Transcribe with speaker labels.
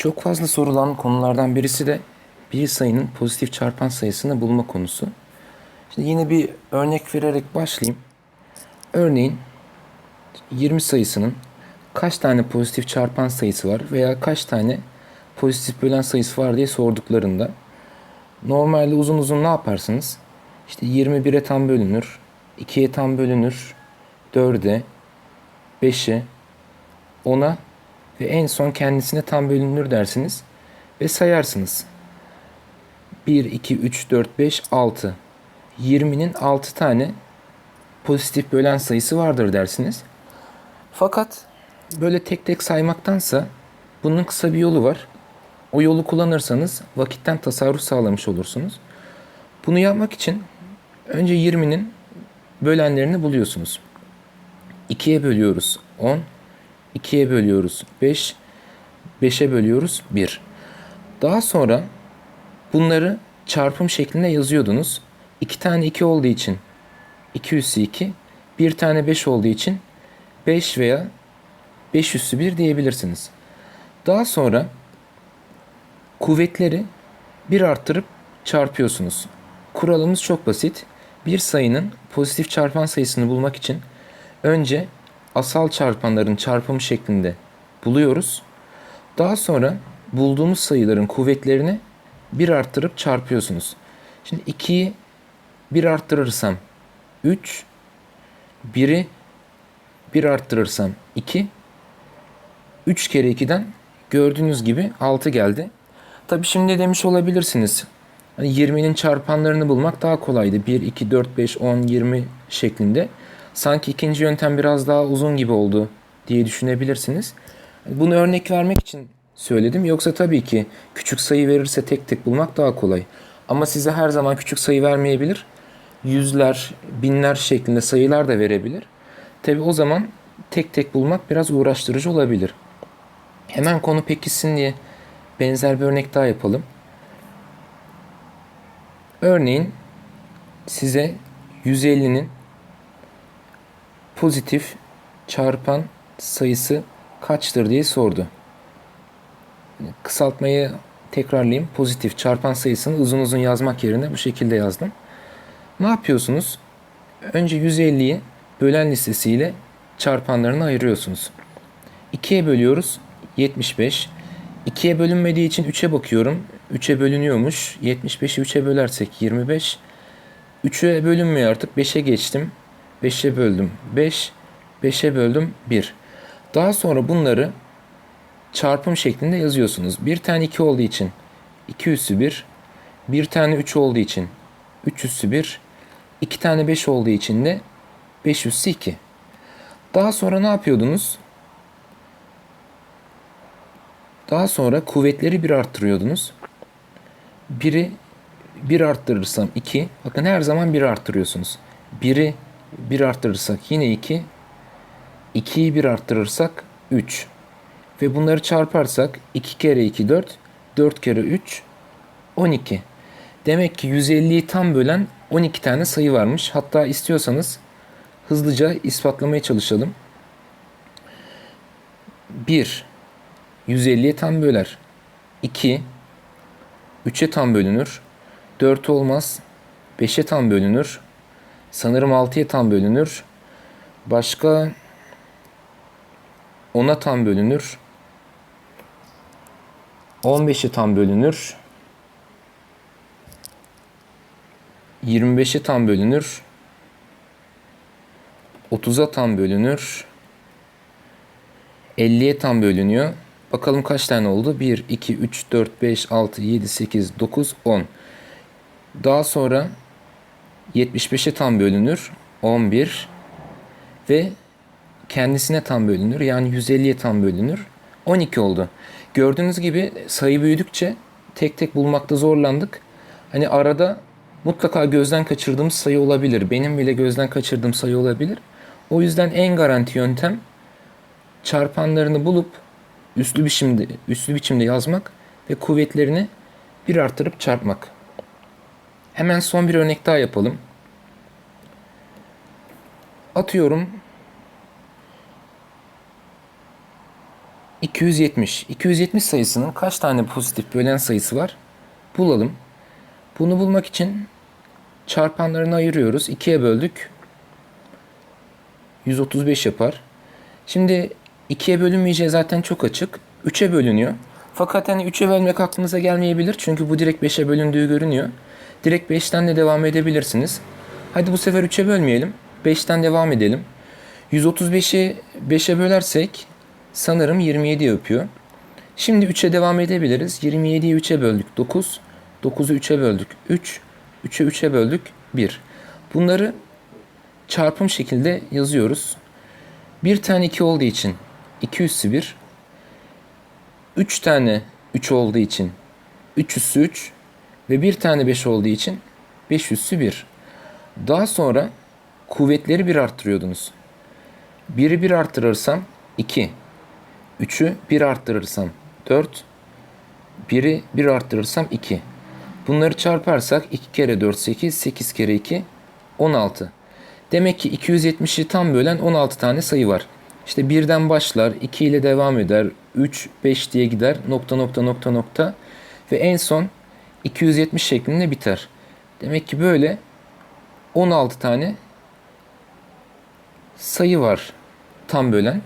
Speaker 1: Çok fazla sorulan konulardan birisi de bir sayının pozitif çarpan sayısını bulma konusu. Şimdi yine bir örnek vererek başlayayım. Örneğin 20 sayısının kaç tane pozitif çarpan sayısı var veya kaç tane pozitif bölen sayısı var diye sorduklarında normalde uzun uzun ne yaparsınız? İşte 21'e tam bölünür, 2'ye tam bölünür, 4'e, 5'e, 10'a ve en son kendisine tam bölünür dersiniz ve sayarsınız. 1, 2, 3, 4, 5, 6. 20'nin 6 tane pozitif bölen sayısı vardır dersiniz. Fakat böyle tek tek saymaktansa bunun kısa bir yolu var. O yolu kullanırsanız vakitten tasarruf sağlamış olursunuz. Bunu yapmak için önce 20'nin bölenlerini buluyorsunuz. 2'ye bölüyoruz 10, 2'ye bölüyoruz 5, 5'e bölüyoruz 1. Daha sonra bunları çarpım şeklinde yazıyordunuz. 2 tane 2 olduğu için 2 üssü 2, bir tane 5 olduğu için 5 veya 5 üssü 1 diyebilirsiniz. Daha sonra kuvvetleri bir arttırıp çarpıyorsunuz. Kuralımız çok basit. Bir sayının pozitif çarpan sayısını bulmak için önce asal çarpanların çarpımı şeklinde buluyoruz. Daha sonra bulduğumuz sayıların kuvvetlerini bir arttırıp çarpıyorsunuz. Şimdi 2'yi bir arttırırsam 3, 1'i bir arttırırsam 2, 3 kere 2'den gördüğünüz gibi 6 geldi. Tabi şimdi demiş olabilirsiniz. Hani 20'nin çarpanlarını bulmak daha kolaydı. 1, 2, 4, 5, 10, 20 şeklinde. Sanki ikinci yöntem biraz daha uzun gibi oldu diye düşünebilirsiniz. Bunu örnek vermek için söyledim. Yoksa tabii ki küçük sayı verirse tek tek bulmak daha kolay. Ama size her zaman küçük sayı vermeyebilir. Yüzler, binler şeklinde sayılar da verebilir. Tabii o zaman tek tek bulmak biraz uğraştırıcı olabilir. Hemen konu pekişsin diye benzer bir örnek daha yapalım. Örneğin size 150'nin pozitif çarpan sayısı kaçtır diye sordu. Kısaltmayı tekrarlayayım. Pozitif çarpan sayısını uzun uzun yazmak yerine bu şekilde yazdım. Ne yapıyorsunuz? Önce 150'yi bölen listesiyle çarpanlarını ayırıyorsunuz. 2'ye bölüyoruz. 75. 2'ye bölünmediği için 3'e bakıyorum. 3'e bölünüyormuş. 75'i 3'e bölersek 25. 3'e bölünmüyor artık. 5'e geçtim. 5'e böldüm 5. 5'e böldüm 1. Daha sonra bunları çarpım şeklinde yazıyorsunuz. Bir tane 2 olduğu için 2 üssü 1. Bir tane 3 olduğu için 3 üssü 1. 2 tane 5 olduğu için de 5 üssü 2. Daha sonra ne yapıyordunuz? Daha sonra kuvvetleri bir arttırıyordunuz. Biri bir arttırırsam 2. Bakın her zaman bir arttırıyorsunuz. Biri bir arttırırsak yine 2. 2'yi bir arttırırsak 3. Ve bunları çarparsak 2 kere 2 4. 4 kere 3 12. Demek ki 150'yi tam bölen 12 tane sayı varmış. Hatta istiyorsanız hızlıca ispatlamaya çalışalım. 1 150'ye tam böler. 2 3'e tam bölünür. 4 olmaz. 5'e tam bölünür. Sanırım 6'ya tam bölünür. Başka 10'a tam bölünür. 15'e tam bölünür. 25'e tam bölünür. 30'a tam bölünür. 50'ye tam bölünüyor. Bakalım kaç tane oldu? 1, 2, 3, 4, 5, 6, 7, 8, 9, 10. Daha sonra 75'e tam bölünür. 11 ve kendisine tam bölünür. Yani 150'ye tam bölünür. 12 oldu. Gördüğünüz gibi sayı büyüdükçe tek tek bulmakta zorlandık. Hani arada mutlaka gözden kaçırdığımız sayı olabilir. Benim bile gözden kaçırdığım sayı olabilir. O yüzden en garanti yöntem çarpanlarını bulup üslü biçimde üslü biçimde yazmak ve kuvvetlerini bir artırıp çarpmak. Hemen son bir örnek daha yapalım. Atıyorum 270. 270 sayısının kaç tane pozitif bölen sayısı var? Bulalım. Bunu bulmak için çarpanlarını ayırıyoruz. 2'ye böldük. 135 yapar. Şimdi 2'ye bölünmeyeceği zaten çok açık. 3'e bölünüyor. Fakat hani 3'e bölmek aklınıza gelmeyebilir. Çünkü bu direkt 5'e bölündüğü görünüyor. Direkt 5'ten de devam edebilirsiniz. Hadi bu sefer 3'e bölmeyelim. 5'ten devam edelim. 135'i 5'e bölersek sanırım 27 yapıyor. Şimdi 3'e devam edebiliriz. 27'yi 3'e böldük 9. 9'u 3'e böldük 3. 3'ü 3'e böldük 1. Bunları çarpım şekilde yazıyoruz. Bir tane 2 olduğu için 2 üssü 1. 3 tane 3 olduğu için 3 üssü 3. Ve bir tane 5 olduğu için 5 üssü 1. Daha sonra kuvvetleri 1 arttırıyordunuz. 1'i 1 arttırırsam 2. 3'ü 1 arttırırsam 4. 1'i 1 arttırırsam 2. Bunları çarparsak 2 kere 4 8, 8 kere 2 16. Demek ki 270'i tam bölen 16 tane sayı var. İşte birden başlar, 2 ile devam eder, 3, 5 diye gider, nokta nokta nokta nokta ve en son 270 şeklinde biter. Demek ki böyle 16 tane sayı var tam bölen.